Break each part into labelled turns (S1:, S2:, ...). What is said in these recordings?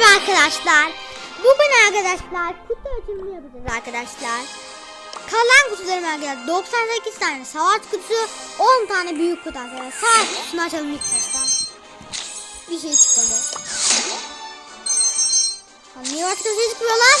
S1: Merhaba arkadaşlar. Bugün arkadaşlar kutu açılımı yapacağız arkadaşlar. Kalan kutularım arkadaşlar 98 tane savaş kutusu 10 tane büyük kutu arkadaşlar. Savaş kutusunu açalım ilk başta. Bir şey çıkmadı. Niye başka şey çıkmıyor lan?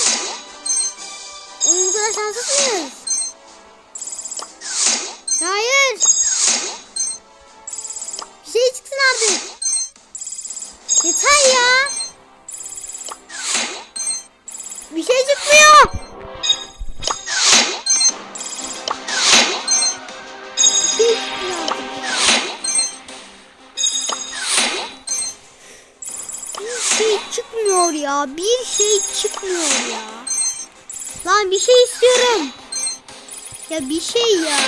S1: Ya. Bir şey çıkmıyor ya. Lan bir şey istiyorum. Ya bir şey ya.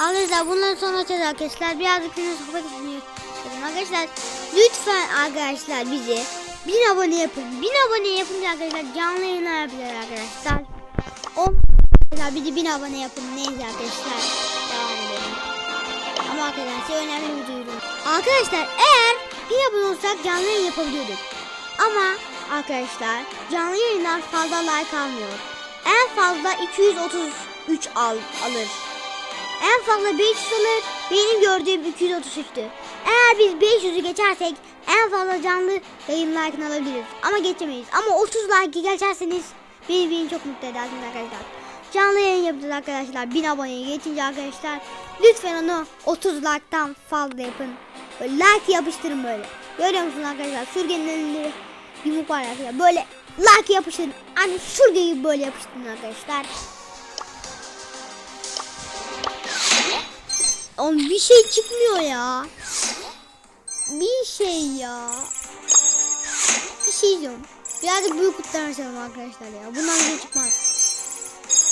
S1: Arkadaşlar bundan sonra açacağız arkadaşlar. Birazcık sizinle sohbet istiyorum arkadaşlar. Lütfen arkadaşlar bizi bin abone yapın. Bin abone yapınca arkadaşlar canlı yayınlar yapacağız arkadaşlar. O arkadaşlar bizi bin abone yapın. Neyse arkadaşlar. Devam edelim. Ama arkadaşlar önemli bir duyuru. Arkadaşlar eğer bin abone canlı yayın yapabiliyorduk. Ama arkadaşlar canlı yayınlar fazla like almıyor. En fazla 233 al, alır. En fazla 500 alır. Benim gördüğüm 233'tü. Eğer biz 500'ü geçersek en fazla canlı yayın like'ını alabiliriz. Ama geçemeyiz. Ama 30 like geçerseniz beni, beni çok mutlu edersiniz arkadaşlar. Canlı yayın yapacağız arkadaşlar. 1000 aboneye geçince arkadaşlar lütfen onu 30 like'tan fazla yapın. Böyle like yapıştırın böyle. Görüyor musunuz arkadaşlar? Sürgenin elinde yumruk var arkadaşlar. Böyle like yapıştırın. Hani sürge böyle yapıştırın arkadaşlar. Oğlum bir şey çıkmıyor ya. Bir şey ya. Bir şey diyorum. Birazcık büyük kutudan açalım arkadaşlar ya. Bundan bir şey çıkmaz.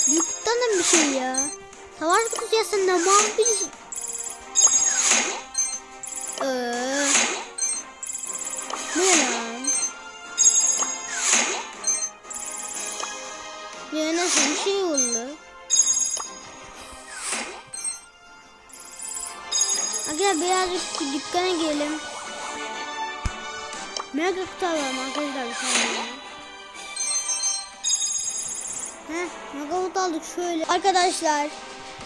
S1: Büyük kutudan da bir şey ya. Savaş kutusu yazsın da mal bir şey. Dükkana girelim. Mega kutu arkadaşlar bir tane. Heh, mega aldık şöyle. Arkadaşlar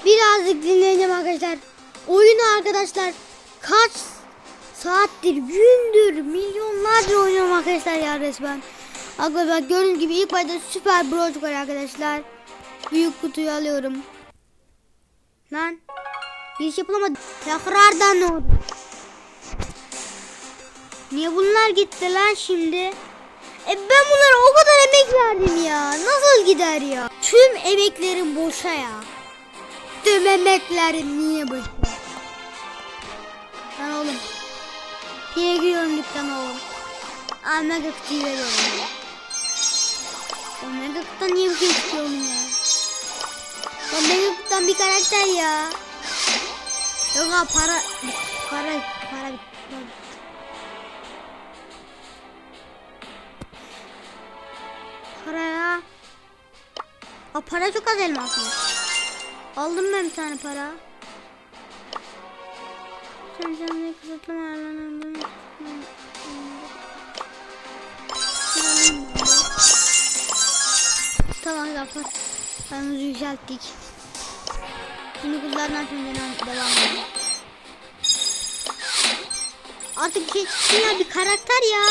S1: birazcık dinleyeceğim arkadaşlar. Oyunu arkadaşlar kaç saattir, gündür, milyonlarca oynuyorum arkadaşlar ya resmen. Arkadaşlar gördüğünüz gibi ilk başta süper brocuk var arkadaşlar. Büyük kutuyu alıyorum. Lan. Giriş yapılamadı. Tekrardan ne oldu? Niye bunlar gitti lan şimdi? E ben bunlara o kadar emek verdim ya. Nasıl gider ya? Tüm emeklerim boşa ya. Tüm emeklerim niye boşa? Lan oğlum. Yine giriyorum dükkana oğlum. Mega kutuyu veriyorum. mega kutudan niye bir şey oğlum ya? Mega kutudan bir karakter ya. Yok ha para para para para. Para çok az elmas mı? Aldım ben bir tane para. Sen canlı kısıtlama ayarlanan Tamam kapat. Ben yükselttik. Şimdi kızlardan sonra devam edelim. Artık şey ya bir karakter ya.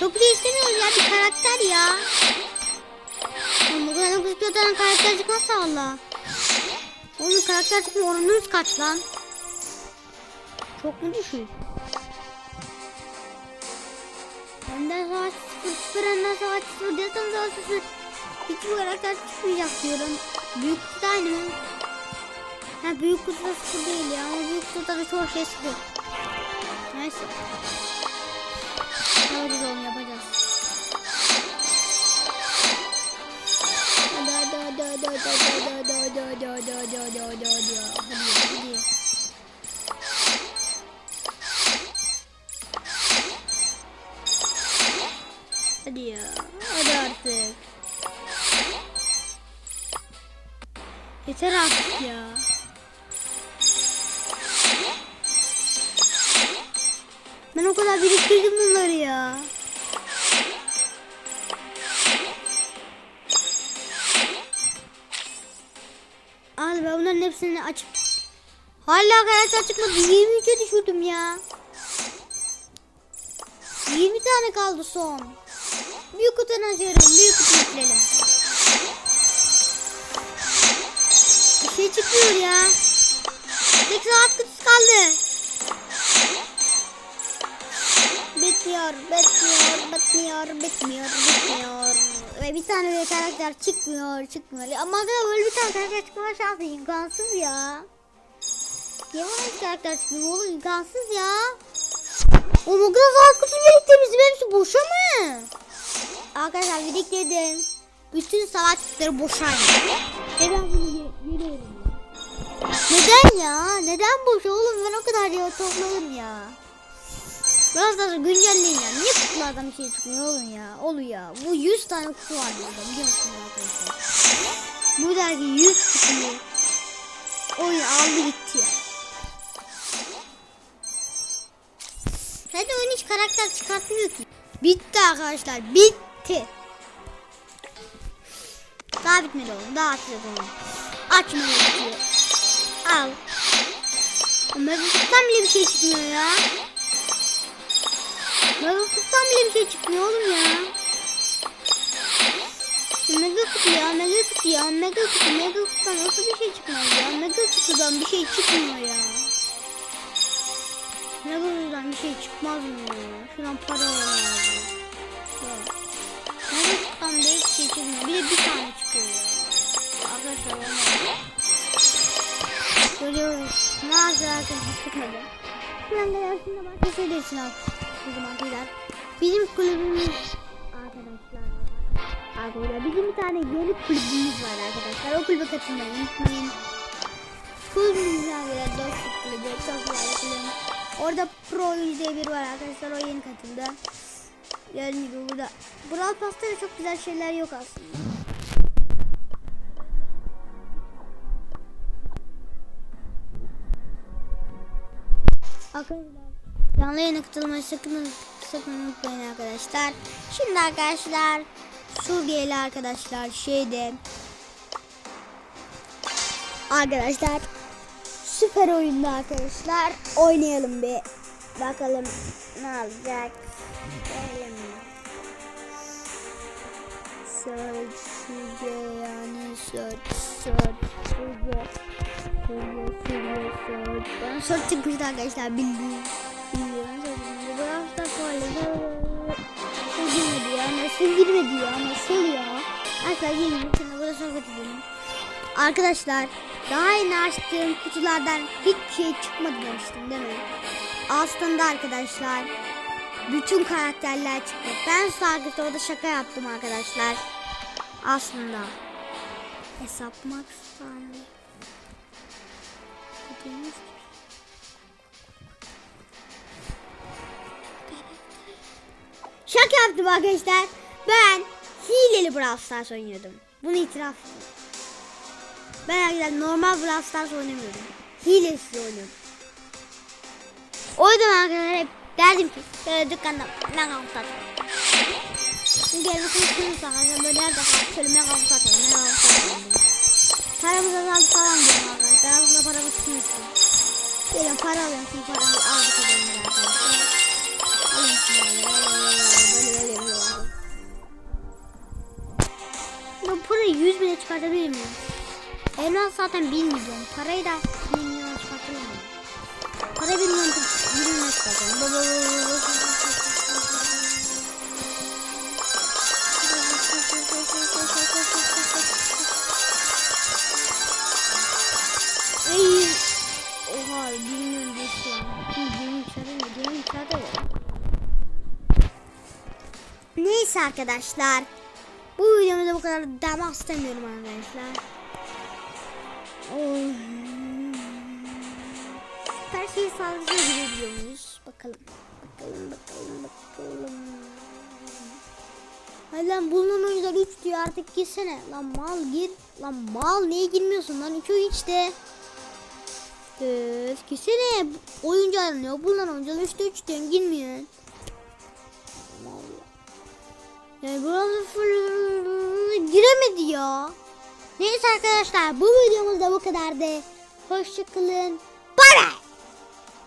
S1: Çok istemiyoruz ya bir karakter ya. Bu kadar kızlardan karakter çıkmazsa Allah. Oğlum karakter çıkma oranımız kaç lan? Çok mu düşük? Benden savaş sıfır sıfır benden savaş sıfır desem savaş sıfır. Hiçbir karakter çıkmayacak diyorum. Büyük kutu da aynı mı? Ha büyük kutuda sıfır değil ya ama büyük kutuda da çoğu şey sıfır. Neyse. Yapacağız oğlum yapacağız. Hadi hadi hadi hadi hadi hadi hadi hadi hadi hadi hadi hadi hadi hadi Hadi ya hadi artık. Yeter artık ya. Ben o kadar biriktirdim bunları ya. Al ben bunların hepsini açıp Hala karakter çıkmadı. 23'e düşürdüm ya. 20 tane kaldı son. Büyük kutudan açıyorum. Büyük kutu yükleyelim. Bir şey çıkmıyor ya. Tek saat kutusu kaldı. Bitmiyor, bitmiyor, bitmiyor, bitmiyor, bitmiyor. Ve bir tane böyle karakter çıkmıyor, çıkmıyor. Ama da böyle bir tane karakter çıkma şansı imkansız ya. Yavaş karakter çıkmıyor oğlum imkansız ya. O kadar saat kutu biriktirmişim hepsi boşa mı? Arkadaşlar biriktirdim. Bütün savaş kutuları boşaymış. Ve ben bunu ya. Neden ya? Neden boş oğlum? Ben o kadar ya topladım ya. Biraz daha güncelleyin ya. Niye kutulardan bir şey çıkmıyor oğlum ya? Olu ya. Bu 100 tane kutu var burada biliyor musunuz arkadaşlar? Bu dergi 100 kutuyu oyun aldı gitti ya. Zaten oyun hiç karakter çıkartmıyor ki. Bitti arkadaşlar. Bitti. Daha bitmedi oğlum. Daha açacağız onu. Açma. Al. Ama kutudan bile bir şey çıkmıyor ya. Mega kutudan bile bir şey çıkmıyor oğlum ya. Mega kutu ya, mega kutu ya, mega kutu, mega kutudan nasıl bir şey çıkmaz ya? Mega kutudan bir şey çıkmıyor ya. Mega kutudan bir şey çıkmaz mı ya? Şuradan para alalım. Ya. Mega kutudan da hiçbir şey çıkmıyor. Bir de bir tane çıkıyor ya. Arkadaşlar olmaz. Görüyoruz. Mağaza arkadaşlar çıkmadı. Ben de aslında başka şey de zaman beyler. Bizim kulübümüz arkadaşlar. Arkadaşlar bizim bir tane yeni kulübümüz var arkadaşlar. O kulübe katılmayı unutmayın. Kulübümüzden bile dostluk kulübü. Çok güzel bir kulübü. Orada Pro diye biri var arkadaşlar. O yeni katıldı. Gördüğünüz gibi burada. Brawl Pass'ta da çok güzel şeyler yok aslında. Arkadaşlar canlı yayına katılmayı sakın sakın unutmayın arkadaşlar. Şimdi arkadaşlar Suriyeli arkadaşlar şeyde arkadaşlar süper oyunda arkadaşlar oynayalım bir bakalım ne olacak. Görelim. Search Surge yani search search Surge Surge search Bana search çıkmıştı arkadaşlar bildiğin Nasıl girmedi ya nasıl ya Arkadaşlar gelin şimdi burada sohbet edelim Arkadaşlar daha yeni açtığım kutulardan hiç şey çıkmadı demiştim değil mi? Aslında arkadaşlar bütün karakterler çıktı. Ben sadece orada şaka yaptım arkadaşlar. Aslında. Hesap max tane. Şaka yaptım arkadaşlar. Ben hileli Brawl Stars oynuyordum. Bunu itiraf edeyim. Ben arkadaşlar normal Brawl Stars oynamıyordum. Hilesiz oynuyordum. O yüzden arkadaşlar hep derdim ki şöyle dükkanda kavuk satarım. Çünkü elbisini sürüyorsa arkadaşlar böyle her defa şöyle kavuk satarım ben kavuk satarım diye. Paramız azaldı falan diyorum arkadaşlar. Aslında paramız sınırsın. Gelin para alıyorum şimdi paramı aldık edelim arkadaşlar. Alın şunu çıkartabilir miyim? Elmas zaten 1 milyon. Parayı da 1 milyon çıkartamıyorum. Para 1 milyon 1 milyon çıkartıyorum. Baba Ey! Oha 1 milyon geçti lan. Şimdi 20 içeride mi? 20 içeride mi? Neyse arkadaşlar. Bu videomda bu kadar devam istemiyorum arkadaşlar. Oh. Her şeyi sadece girebiliyor? Bakalım. Bakalım bakalım bakalım. Hayır lan bulunan oyuncular 3 diyor artık girsene. Lan mal gir. Lan mal niye girmiyorsun lan 3'ü hiç de. Öf kesene oyuncu aranıyor. Bunlar oyuncu 3'te 3 diyorsun girmiyor. Yani burası full giremedi ya. Neyse arkadaşlar bu videomuz da bu kadardı. Hoşçakalın. Bye bye.